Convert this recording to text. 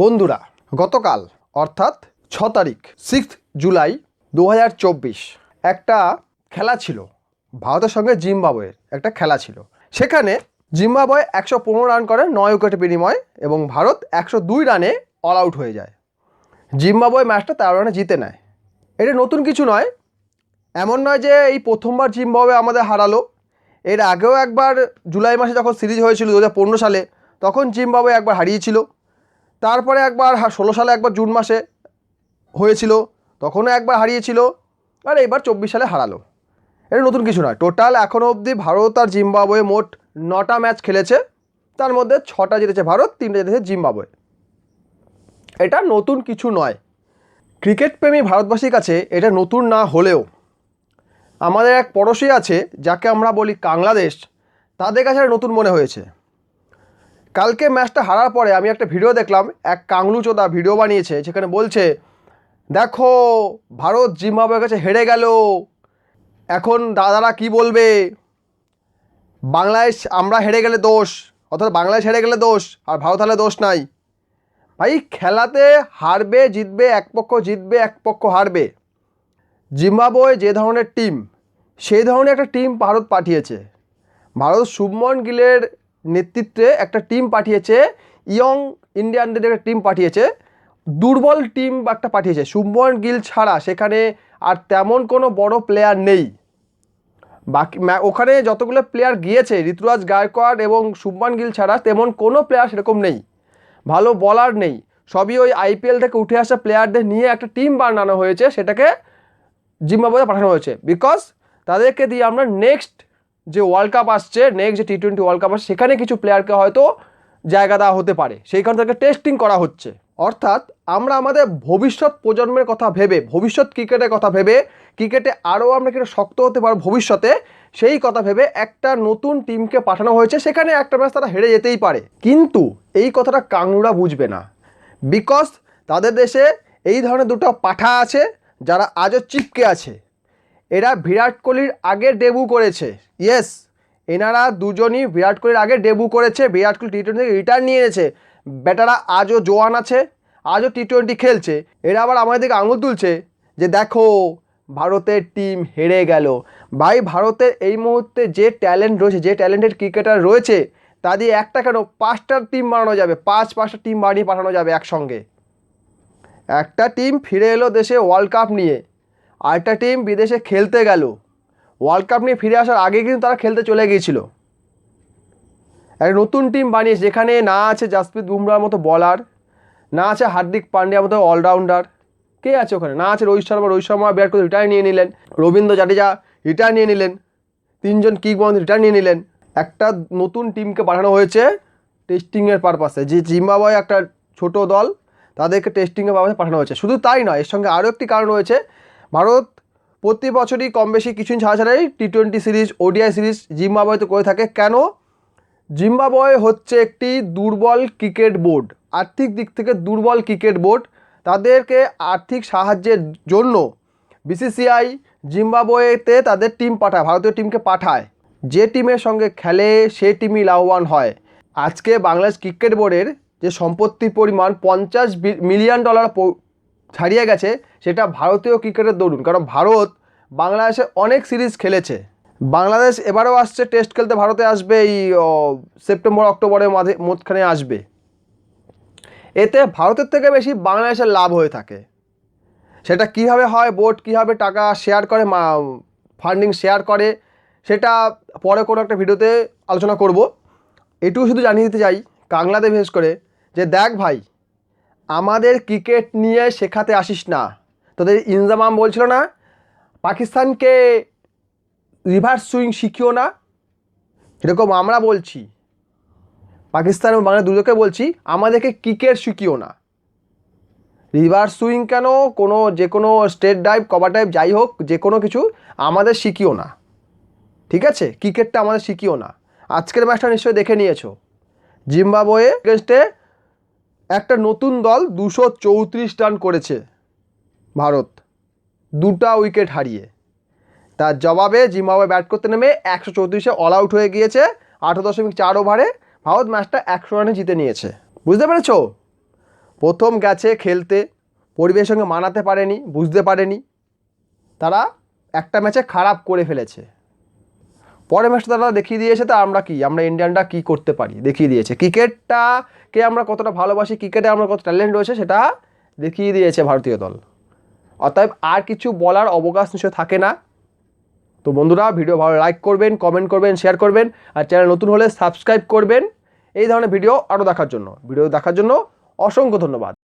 বন্ধুরা, গতকাল, অর্থাৎ ছ তারিখ সিক্স জুলাই দু হাজার চব্বিশ, একটা খেলা ছিল, ভারতের সঙ্গে জিম্বাবুয়ের একটা খেলা ছিল। সেখানে জিম্বাবুয়ে একশো পনেরো রান করে, নয় উইকেট বিনিময় এবং ভারত একশো দুই রানে অল আউট হয়ে যায়। জিম্বাবুয়ে ম্যাচটা তেরো রানে জিতে নেয়। এটা নতুন কিছু নয়, এমন নয় যে এই প্রথমবার জিম্বাবুয়ে আমাদের হারালো। এর আগেও একবার জুলাই মাসে যখন সিরিজ হয়েছিল দু হাজার পনেরো সালে, তখন জিম্বাবুয়ে একবার হারিয়েছিল। তারপরে একবার ষোলো সালে একবার জুন মাসে হয়েছিল, তখনও একবার হারিয়েছিল, আর এবার চব্বিশ সালে হারালো। এটা নতুন কিছু নয়। টোটাল এখনও অবধি ভারত আর জিম্বাবুয়ে মোট নটা ম্যাচ খেলেছে। তার মধ্যে ছটা জিতেছে ভারত, তিনটে জিতেছে জিম্বাবুয়ে। এটা নতুন কিছু নয়। ক্রিকেট প্রেমী ভারতবাসীর কাছে এটা নতুন না হলেও আমাদের এক পড়োশী আছে, যাকে আমরা বলি বাংলাদেশ তাদের কাছে নতুন মনে হয়েছে। কালকে ম্যাচটা হারার পরে আমি একটা ভিডিও দেখলাম, এক কাংলু চোদা ভিডিও বানিয়েছে যেখানে বলছে, দেখো, ভারত জিম্বাবুয়ের কাছে হেরে গেল। এখন দাদারা কি বলবে? বাংলাদেশ, আমরা হেরে গেলে দোষ। অর্থাৎ বাংলাদেশ হেরে গেলে দোষ, আর ভারত হলে দোষ নাই। ভাই, খেলাতে হারবে, জিতবে, এক পক্ষ জিতবে, এক পক্ষ হারবে। জিম্বাবুয়ে যে ধরনের টিম, সেই ধরনের একটা টিম ভারত পাঠিয়েছে। ভারত শুভমন গিলের নেতৃত্বে একটা টিম পাঠিয়েছে ইয়ং ইন্ডিয়ানদের একটা টিম পাঠিয়েছে, দুর্বল টিম একটা পাঠিয়েছে, শুভমন গিল ছাড়া সেখানে আর তেমন কোনো বড় প্লেয়ার নেই। বাকি ওখানে যতগুলো প্লেয়ার গিয়েছে, ঋতুরাজ গায়কোয়াড় এবং শুভমান গিল ছাড়া তেমন কোনো প্লেয়ার সেরকম নেই। ভালো বলার নেই। সবই ওই আইপিএল থেকে উঠে আসা প্লেয়ারদের নিয়ে একটা টিম বানানো হয়েছে, সেটাকে জিম্বাবুয়ে পাঠানো হয়েছে। বিকজ তাদেরকে দিয়ে আমরা নেক্সট যে ওয়ার্ল্ড কাপ আসছে নেক্সট যে টি টোয়েন্টি ওয়ার্ল্ড কাপ আসছে, সেখানে কিছু প্লেয়ারকে হয়তো জায়গা দেওয়া হতে পারে। সেইখান থেকে টেস্টিং করা হচ্ছে। অর্থাৎ আমরা আমাদের ভবিষ্যৎ প্রজন্মের কথা ভেবে, ভবিষ্যৎ ক্রিকেটের কথা ভেবে, ক্রিকেটে আরও আমরা কিনা শক্ত হতে পারব ভবিষ্যতে, সেই কথা ভেবে একটা নতুন টিমকে পাঠানো হয়েছে। সেখানে একটা ম্যাচ তারা হেরে যেতেই পারে। কিন্তু এই কথাটা কাংড়ুরা বুঝবে না। বিকজ তাদের দেশে এই ধরনের দুটো পাঠা আছে, যারা আজও চিপকে আছে। এরা বিরাট কোহলির আগে ডেবু করেছে। ইয়েস এনারা দুজনই বিরাট কোহলির আগে ডেবু করেছে, বিরাট কোহলি টি টোয়েন্টি থেকে রিটার্ন নিয়ে এনেছে। ব্যাটারা আজও জোয়ান আছে, আজও টি টোয়েন্টি খেলছে। এরা আবার আমাদের দিকে আঙুল তুলছে যে দেখো, ভারতের টিম হেরে গেল। ভাই, ভারতের এই মুহূর্তে যে ট্যালেন্ট রয়েছে, যে ট্যালেন্টেড ক্রিকেটার রয়েছে, তা দিয়ে একটা কেন পাঁচটা টিম বানানো যাবে, পাঁচ পাঁচটা টিম বানিয়ে পাঠানো যাবে একসঙ্গে। একটা টিম ফিরে এলো দেশে ওয়ার্ল্ড কাপ নিয়ে। আরেকটা টিম বিদেশে খেলতে গেল। ওয়ার্ল্ড কাপ নিয়ে ফিরে আসার আগে কিন্তু তারা খেলতে চলে গিয়েছিল। একটা নতুন টিম বানিয়েছে, যেখানে না আছে জাসপ্রীত বুমরার মতো বলার না আছে হার্দিক পান্ডিয়ার মতো অলরাউন্ডার কে আছে ওখানে? না আছে রোহিত শর্মা। রোহিত শর্মা বিরাট কোহলি রিটায়ার নিয়ে নিলেন। রবীন্দ্র জাডেজা রিটায়ার নিয়ে নিলেন। তিনজন কিক বন্ধ রিটায়ার নিয়ে নিলেন। একটা নতুন টিমকে পাঠানো হয়েছে টেস্টিংয়ের পারপাসে যে জিম্বাবয় একটা ছোট দল, তাদেরকে টেস্টিংয়ের পারপাসে পাঠানো হয়েছে। শুধু তাই নয়, এর সঙ্গে আরও একটি কারণ রয়েছে। ভারত প্রতি বছরই কম বেশি কিছু ছাড়া ছাড়াই T twenty series ODI series জিম্বাবুয়েতে করে থাকে। কেন? জিম্বাবুয়ে হচ্ছে একটি দুর্বল ক্রিকেট বোর্ড। আর্থিক দিক থেকে দুর্বল ক্রিকেট বোর্ড। তাদেরকে আর্থিক সাহায্যের জন্য বিসিসিআই জিম্বাবুয়েতে তাদের টিম পাঠায়, ভারতীয় টিমকে পাঠায়। যে টিমের সঙ্গে খেলে সে টিমই লাভবান হয়। আজকে বাংলাদেশ ক্রিকেট বোর্ডের যে সম্পত্তির পরিমাণ পঞ্চাশ মিলিয়ন ডলার ছাড়িয়ে গেছে, সেটা ভারতীয় ক্রিকেটের দরুন। কারণ ভারত বাংলাদেশে অনেক সিরিজ খেলেছে। বাংলাদেশ এবারেও আসছে, টেস্ট খেলতে ভারতে আসবে, এই সেপ্টেম্বর অক্টোবরের মাঝে, মধ্যখানে আসবে। এতে ভারতের থেকে বেশি বাংলাদেশের লাভ হয়ে থাকে। সেটা কীভাবে হয়, বোর্ড কীভাবে টাকা শেয়ার করে ফান্ডিং শেয়ার করে, সেটা পরে কোনো একটা ভিডিওতে আলোচনা করব। এটুকু শুধু জানিয়ে দিতে চাই, কাংলাতে বিশেষ করে, যে দেখ ভাই আমাদের ক্রিকেট নিয়ে শেখাতে আসিস না। তোদের ইনজামাম বলছিল না, পাকিস্তানকে রিভার্স সুইং শিখিও না। এরকম আমরা বলছি। পাকিস্তান এবং বাংলা দুটোকে বলছি, আমাদেরকে ক্রিকেট শিখিও না। রিভার্স সুইং কেন? কোনো, যে কোনো স্টেট ডাইভ কভার ডাইভ যাই হোক, যে কোনো কিছু আমাদের শিখিও না। ঠিক আছে? ক্রিকেটটা আমাদের শিখিও না। আজকের ম্যাচটা নিশ্চয়ই দেখে নিয়েছো। জিম্বাবোয়ে এগেনস্টে একটা নতুন দল দুশো চৌত্রিশ রান করেছে ভারত। দুটা উইকেট হারিয়ে। তার জবাবে জিম্বাবুয়ে ব্যাট করতে নেমে একশো চৌত্রিশে অল আউট হয়ে গিয়েছে। আঠারো দশমিক চার ওভারে ভারত ম্যাচটা একশো রানে জিতে নিয়েছে। বুঝতে পেরেছ? প্রথম গেছে খেলতে পরিবেশের সঙ্গে মানাতে পারেনি, বুঝতে পারেনি। তারা একটা ম্যাচে খারাপ করে ফেলেছে। পরের ম্যাচটা তারা দেখিয়ে দিয়েছে, তা আমরা কি? আমরা ইন্ডিয়ানরা কি করতে পারি? দেখিয়ে দিয়েছে। ক্রিকেটটাকে আমরা কতটা ভালোবাসি, ক্রিকেটে আমরা কত ট্যালেন্ট রয়েছে, সেটা দেখিয়ে দিয়েছে ভারতীয় দল। অতএব আর কিছু বলার অবকাশ নিশ্চয় থাকে না। তো বন্ধুরা, ভিডিও ভালো লাইক করবেন কমেন্ট করবেন শেয়ার করবেন, আর চ্যানেল নতুন হলে সাবস্ক্রাইব করবেন। এই ধরনের ভিডিও আরও দেখার জন্য। ভিডিও দেখার জন্য অসংখ্য ধন্যবাদ।